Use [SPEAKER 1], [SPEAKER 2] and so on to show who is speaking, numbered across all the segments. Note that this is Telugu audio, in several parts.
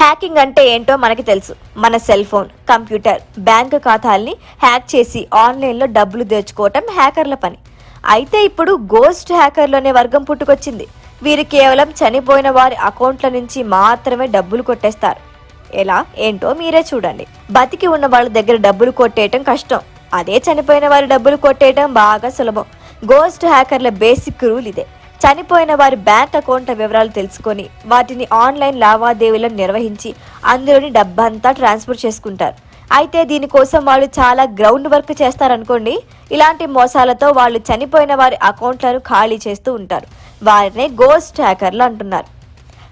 [SPEAKER 1] హ్యాకింగ్ అంటే ఏంటో మనకి తెలుసు. మన సెల్ ఫోన్ కంప్యూటర్ బ్యాంక్ ఖాతాల్ని హ్యాక్ చేసి ఆన్లైన్లో డబ్బులు దోచుకోవటం హ్యాకర్ల పని. అయితే ఇప్పుడు గోస్ట్ హ్యాకర్లోనే వర్గం పుట్టుకొచ్చింది. వీరు కేవలం చనిపోయిన వారి అకౌంట్ల నుంచి మాత్రమే డబ్బులు కొట్టేస్తారు. ఎలా? ఏంటో మీరే చూడండి. బతికి ఉన్న వాళ్ళ దగ్గర డబ్బులు కొట్టేయటం కష్టం. అదే చనిపోయిన వారి డబ్బులు కొట్టేయటం బాగా సులభం. గోస్ట్ హ్యాకర్ల బేసిక్ రూల్ ఇదే. చనిపోయిన వారి బ్యాంక్ అకౌంట్ల వివరాలు తెలుసుకొని వాటిని ఆన్లైన్ లావాదేవీలను నిర్వహించి అందులోని డబ్బంతా ట్రాన్స్ఫర్ చేసుకుంటారు. అయితే దీనికోసం వాళ్ళు చాలా గ్రౌండ్ వర్క్ చేస్తారనుకోండి ఇలాంటి మోసాలతో వాళ్ళు చనిపోయిన వారి అకౌంట్లను ఖాళీ చేస్తూ ఉంటారు. వారినే గోస్ట్ హ్యాకర్లు అంటున్నారు.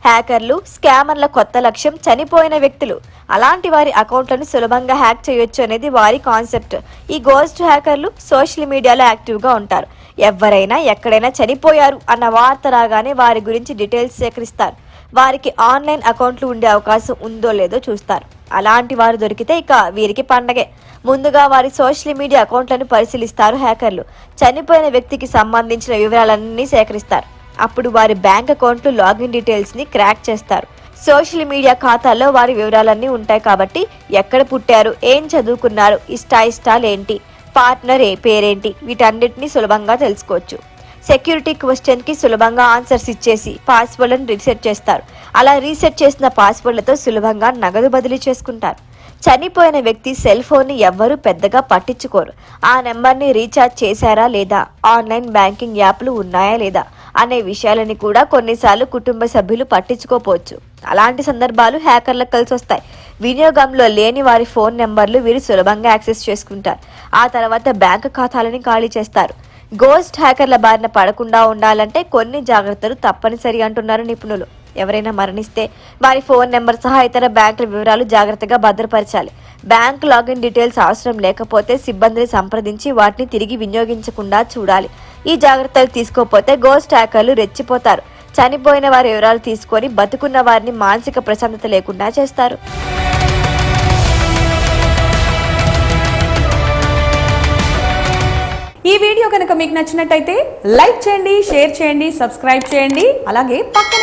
[SPEAKER 1] హ్యాకర్లు స్కామర్ల కొత్త లక్ష్యం చనిపోయిన వ్యక్తులు. అలాంటి వారి అకౌంట్లను సులభంగా హ్యాక్ చేయొచ్చు అనేది వారి కాన్సెప్ట్. ఈ గోస్ట్ హ్యాకర్లు సోషల్ మీడియాలో యాక్టివ్గా ఉంటారు. ఎవరైనా ఎక్కడైనా చనిపోయారు అన్న వార్త రాగానే వారి గురించి డీటెయిల్స్ సేకరిస్తారు. వారికి ఆన్లైన్ అకౌంట్లు ఉండే అవకాశం ఉందో లేదో చూస్తారు. అలాంటి వారు దొరికితే ఇక వీరికి పండగే. ముందుగా వారి సోషల్ మీడియా అకౌంట్లను పరిశీలిస్తారు హ్యాకర్లు. చనిపోయిన వ్యక్తికి సంబంధించిన వివరాలన్నీ సేకరిస్తారు. అప్పుడు వారి బ్యాంక్ అకౌంట్లు లాగిన్ డీటెయిల్స్ని క్రాక్ చేస్తారు. సోషల్ మీడియా ఖాతాల్లో వారి వివరాలన్నీ ఉంటాయి కాబట్టి ఎక్కడ పుట్టారు ఏం చదువుకున్నారు ఇష్టాయిష్టాలు ఏంటి పార్ట్నర్ ఏ పేరేంటి వీటన్నిటిని సులభంగా తెలుసుకోవచ్చు. సెక్యూరిటీ క్వశ్చన్కి సులభంగా ఆన్సర్స్ ఇచ్చేసి పాస్వర్డ్లను రీసెట్ చేస్తారు. అలా రీసెట్ చేసిన పాస్వర్డ్లతో సులభంగా నగదు బదిలీ చేసుకుంటారు. చనిపోయిన వ్యక్తి సెల్ ఫోన్ని ఎవ్వరూ పెద్దగా పట్టించుకోరు. ఆ నెంబర్ని రీఛార్జ్ చేశారా లేదా? ఆన్లైన్ బ్యాంకింగ్ యాప్లు ఉన్నాయా లేదా? అనే విషయాలని కూడా కొన్నిసార్లు కుటుంబ సభ్యులు పట్టించుకోపోవచ్చు. అలాంటి సందర్భాలు హ్యాకర్లకు కలిసి వస్తాయి. వినియోగంలో లేని వారి ఫోన్ నెంబర్లు వీరు సులభంగా యాక్సెస్ చేసుకుంటారు. ఆ తర్వాత బ్యాంకు ఖాతాలని ఖాళీ చేస్తారు. గోస్ట్ హ్యాకర్ల బారిన పడకుండా ఉండాలంటే కొన్ని జాగ్రత్తలు తప్పనిసరి అంటున్నారు నిపుణులు. ఎవరైనా మరణిస్తే వారి ఫోన్ నెంబర్ సహా ఇతర బ్యాంకుల వివరాలు జాగ్రత్తగా భద్రపరచాలి. బ్యాంక్ లాగిన్ డీటెయిల్స్ అవసరం లేకపోతే సిబ్బందిని సంప్రదించి వాటిని తిరిగి వినియోగించకుండా చూడాలి. ఈ జాగ్రత్తలు తీసుకోకపోతే గోస్ట్ హ్యాకర్లు రెచ్చిపోతారు. చనిపోయిన వారి వివరాలు తీసుకొని బతుకున్న వారిని మానసిక ప్రశాంతత లేకుండా చేస్తారు.
[SPEAKER 2] ఈ వీడియో కనుక మీకు నచ్చినట్టయితే లైక్ చేయండి షేర్ చేయండి సబ్స్క్రైబ్ చేయండి. అలాగే పక్క